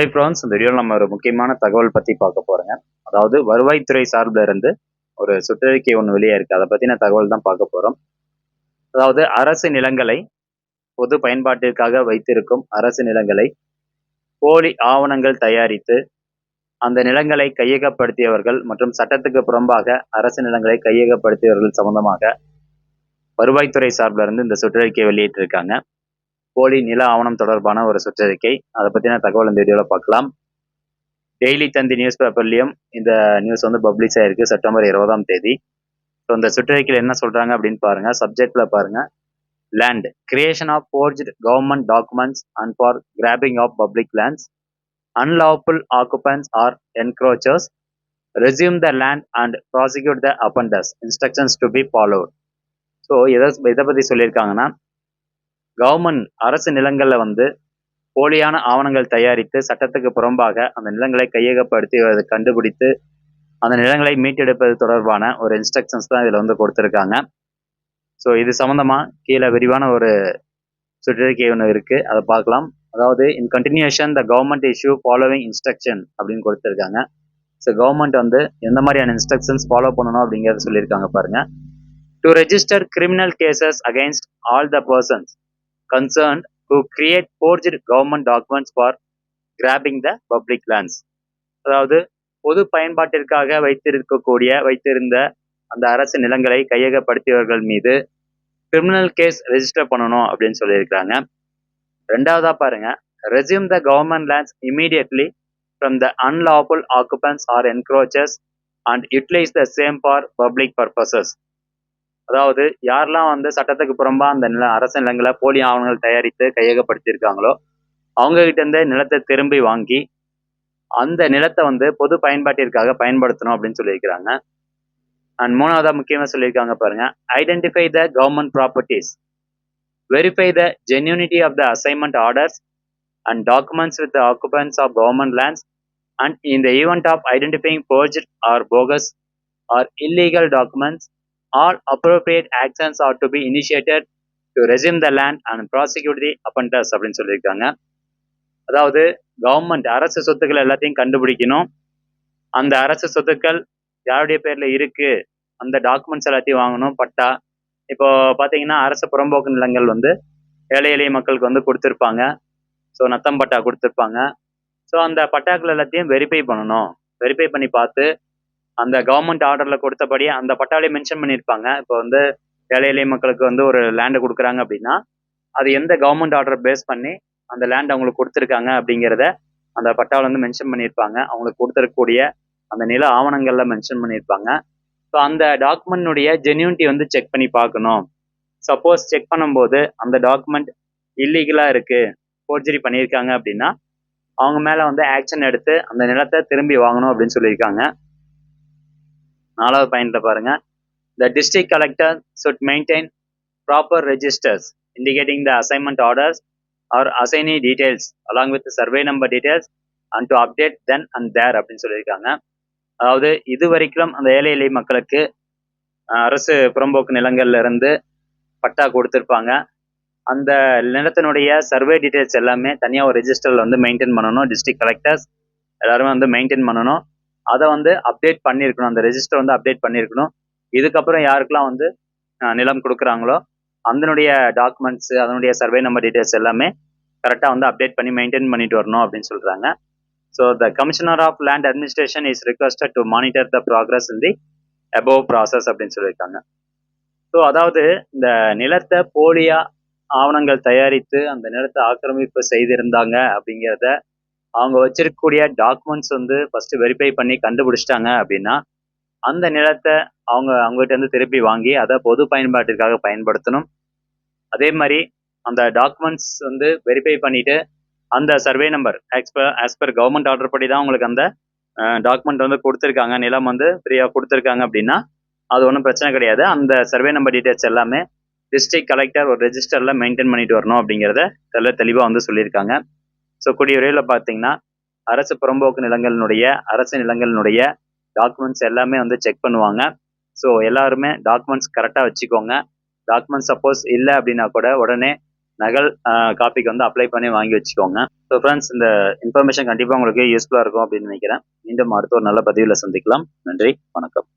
Hey friends இந்த வீடியோவில் நம்ம ஒரு முக்கியமான தகவல் பற்றி பார்க்க போகிறோங்க அதாவது வருவாய்த்துறை சார்பில் இருந்து ஒரு சுற்றறிக்கை ஒன்று வெளியே இருக்குது அதை பற்றின தகவல் தான் பார்க்க போகிறோம் அதாவது அரசு நிலங்களை பொது பயன்பாட்டிற்காக வைத்திருக்கும் அரசு நிலங்களை போலி ஆவணங்கள் தயாரித்து அந்த நிலங்களை கையகப்படுத்தியவர்கள் மற்றும் சட்டத்துக்கு புறம்பாக அரசு நிலங்களை கையகப்படுத்தியவர்கள் சம்பந்தமாக வருவாய்த்துறை சார்பில் இருந்து இந்த சுற்றறிக்கை வெளியிட்டிருக்காங்க. போலி நில ஆவணம் தொடர்பான ஒரு சுற்றறிக்கை. அதை பற்றின தகவல் இந்த வீடியோவில் பார்க்கலாம் டெய்லி தந்தி நியூஸ் பேப்பர்லேயும் இந்த நியூஸ் வந்து பப்ளிஷ் ஆயிருக்கு செப்டம்பர் இருபதாம் தேதி. ஸோ இந்த சுற்றறிக்கையில் என்ன சொல்கிறாங்க அப்படின்னு பாருங்கள் சப்ஜெக்டில் பாருங்கள் land creation of forged government documents and for grabbing of public lands unlawful occupants or encroachers resume the land and prosecute the offenders instructions to be followed so எதை இதை பற்றி சொல்லியிருக்காங்கன்னா கவர்மெண்ட் அரசு நிலங்களில் வந்து போலியான ஆவணங்கள் தயாரித்து சட்டத்துக்கு புறம்பாக அந்த நிலங்களை கையகப்படுத்தி அதை கண்டுபிடித்து அந்த நிலங்களை மீட்டெடுப்பது தொடர்பான ஒரு இன்ஸ்ட்ரக்ஷன்ஸ் தான் இதில் வந்து கொடுத்துருக்காங்க. ஸோ இது சம்மந்தமாக கீழே விரிவான ஒரு சுற்றறிக்கை ஒன்று இருக்குது அதை பார்க்கலாம். அதாவது in continuation the government issue following instruction அப்படின்னு கொடுத்துருக்காங்க. ஸோ கவர்மெண்ட் வந்து எந்த மாதிரியான இன்ஸ்ட்ரக்ஷன்ஸ் ஃபாலோ பண்ணணும் அப்படிங்கிறத சொல்லியிருக்காங்க பாருங்கள் to register criminal cases against all the persons concerned to create forged government documents for grabbing the public lands. அதாவது பொது பயன்பாட்டிற்காக வைத்திருக்கக்கூடிய வைத்திருந்த அந்த அரசு நிலங்களை கையகப்படுத்தியவர்கள் மீது கிரிமினல் கேஸ் ரெஜிஸ்டர் பண்ணணும் அப்படின்னு சொல்லியிருக்கிறாங்க. ரெண்டாவதா பாருங்க resume the government lands immediately from the unlawful occupants or encroachers and utilise the same for public purposes அதாவது யாரெல்லாம் வந்து சட்டத்துக்கு புறம்பா அந்த நில அரசு நிலங்களை போலி ஆவணங்கள் தயாரித்து கையகப்படுத்தியிருக்காங்களோ அவங்க கிட்ட இருந்து நிலத்தை திரும்பி வாங்கி அந்த நிலத்தை வந்து பொது பயன்பாட்டிற்காக பயன்படுத்தணும் அப்படின்னு சொல்லியிருக்கிறாங்க. அண்ட் மூணாவதா முக்கியமாக சொல்லியிருக்காங்க பாருங்க identify the government properties verify the genuinity of the assignment orders and documents with occupants of government lands and in the event of identifying forge or bogus or illegal documents all appropriate actions are to be initiated to resume the land and prosecute the offenders அப்படின்னு சொல்லியிருக்காங்க. அதாவது government அரசு சொத்துக்கள் எல்லாத்தையும் கண்டுபிடிக்கணும். அந்த அரசு சொத்துக்கள் யாருடைய பேரில் இருக்கு? அந்த டாக்குமெண்ட்ஸ் எல்லாத்தையும் வாங்கணும் பட்டா. இப்போ பார்த்தீங்கன்னா அரசு புறம்போக்கு நிலங்கள் வந்து ஏழை எளிய மக்களுக்கு வந்து கொடுத்துருப்பாங்க. ஸோ நத்தம் பட்டா கொடுத்துருப்பாங்க. ஸோ அந்த பட்டாக்கள் எல்லாத்தையும் வெரிஃபை பண்ணணும். வெரிஃபை பண்ணி பார்த்து அந்த கவர்மெண்ட் ஆர்டரில் கொடுத்தபடி அந்த பட்டாலே மென்ஷன் பண்ணியிருப்பாங்க. இப்போ வந்து ஏழை மக்களுக்கு வந்து ஒரு லேண்டு கொடுக்குறாங்க அப்படின்னா அது எந்த கவர்மெண்ட் ஆர்டர் பேஸ் பண்ணி அந்த லேண்ட் அவங்களுக்கு கொடுத்துருக்காங்க அப்படிங்கிறத அந்த பட்டாவில் வந்து மென்ஷன் பண்ணியிருப்பாங்க. அவங்களுக்கு கொடுத்துருக்கக்கூடிய அந்த நில ஆவணங்களில் மென்ஷன் பண்ணியிருப்பாங்க. ஸோ அந்த டாக்குமெண்ட்டுடைய ஜென்யூனிட்டி வந்து செக் பண்ணி பார்க்கணும். சப்போஸ் செக் பண்ணும்போது அந்த டாக்குமெண்ட் இல்லீகலாக இருக்குது ஃபோர்ஜரி பண்ணியிருக்காங்க அப்படின்னா அவங்க மேலே வந்து ஆக்ஷன் எடுத்து அந்த நிலத்தை திரும்பி வாங்கணும் அப்படின்னு சொல்லியிருக்காங்க. நாலாவது பாயிண்ட்ல பாருங்க. The district collector should maintain proper registers indicating the assignment orders or assignee details along with survey number details and to update then and there அப்படின்னு சொல்லியிருக்காங்க. அதாவது இது வரைக்கும் அந்த ஏழை எளிய மக்களுக்கு அரசு புறம்போக்கு நிலங்கள்ல இருந்து பட்டா கொடுத்துருப்பாங்க. அந்த நிலத்தினுடைய சர்வே டீடைல்ஸ் எல்லாமே தனியாக ஒரு ரெஜிஸ்டரில் வந்து மெயின்டைன் பண்ணணும். டிஸ்ட்ரிக்ட் கலெக்டர்ஸ் எல்லாருமே வந்து மெயின்டைன் பண்ணணும். அதை வந்து அப்டேட் பண்ணியிருக்கணும். அந்த ரெஜிஸ்டர் வந்து அப்டேட் பண்ணியிருக்கணும். இதுக்கப்புறம் யாருக்கெல்லாம் வந்து நிலம் கொடுக்குறாங்களோ அதனுடைய டாக்குமெண்ட்ஸ் அதனுடைய சர்வே நம்பர் டீட்டெயில்ஸ் எல்லாமே கரெக்டாக வந்து அப்டேட் பண்ணி மெயின்டைன் பண்ணிட்டு வரணும் அப்படின்னு சொல்கிறாங்க so the commissioner of land administration is requested to monitor the progress in the above process அப்படின்னு சொல்லியிருக்காங்க. ஸோ அதாவது இந்த நிலத்தை போலியாக ஆவணங்கள் தயாரித்து அந்த நிலத்தை ஆக்கிரமிப்பு செய்திருந்தாங்க அப்படிங்கிறத அவங்க வச்சிருக்கக்கூடிய டாக்குமெண்ட்ஸ் வந்து ஃபர்ஸ்ட் வெரிஃபை பண்ணி கண்டுபிடிச்சிட்டாங்க அப்படின்னா அந்த நிலத்தை அவங்க அவங்ககிட்ட இருந்து திருப்பி வாங்கி அதை பொது பயன்பாட்டிற்காக பயன்படுத்தணும். அதே மாதிரி அந்த டாக்குமெண்ட்ஸ் வந்து வெரிஃபை பண்ணிட்டு அந்த survey number as per as per government order படி தான் உங்களுக்கு அந்த டாக்குமெண்ட் வந்து கொடுத்துருக்காங்க. நிலம் வந்து ஃப்ரீயாக கொடுத்துருக்காங்க அப்படின்னா அது ஒன்றும் பிரச்சனை கிடையாது. அந்த சர்வே நம்பர் டீட்டெயில்ஸ் எல்லாமே டிஸ்ட்ரிக்ட் கலெக்டர் ஒரு ரெஜிஸ்டரில் மெயின்டைன் பண்ணிட்டு வரணும் அப்படிங்கிறத தெல்ல தெளிவாக வந்து சொல்லியிருக்காங்க. ஸோ கூடிய விரைவில் பார்த்தீங்கன்னா அரசு புறம்போக்கு நிலங்களினுடைய அரசு நிலங்களினுடைய டாக்குமெண்ட்ஸ் எல்லாமே வந்து செக் பண்ணுவாங்க. ஸோ எல்லாருமே டாக்குமெண்ட்ஸ் கரெக்டாக வச்சுக்கோங்க. டாக்குமெண்ட்ஸ் சப்போஸ் இல்லை அப்படின்னா கூட உடனே நகல் காப்பிக்கு வந்து அப்ளை பண்ணி வாங்கி வச்சுக்கோங்க. ஸோ ஃப்ரெண்ட்ஸ் இந்த இன்ஃபர்மேஷன் கண்டிப்பாக உங்களுக்கு யூஸ்ஃபுல்லாக இருக்கும் அப்படின்னு நினைக்கிறேன். மீண்டும் அடுத்த ஒரு நல்ல பதிவில் சந்திக்கலாம். நன்றி வணக்கம்.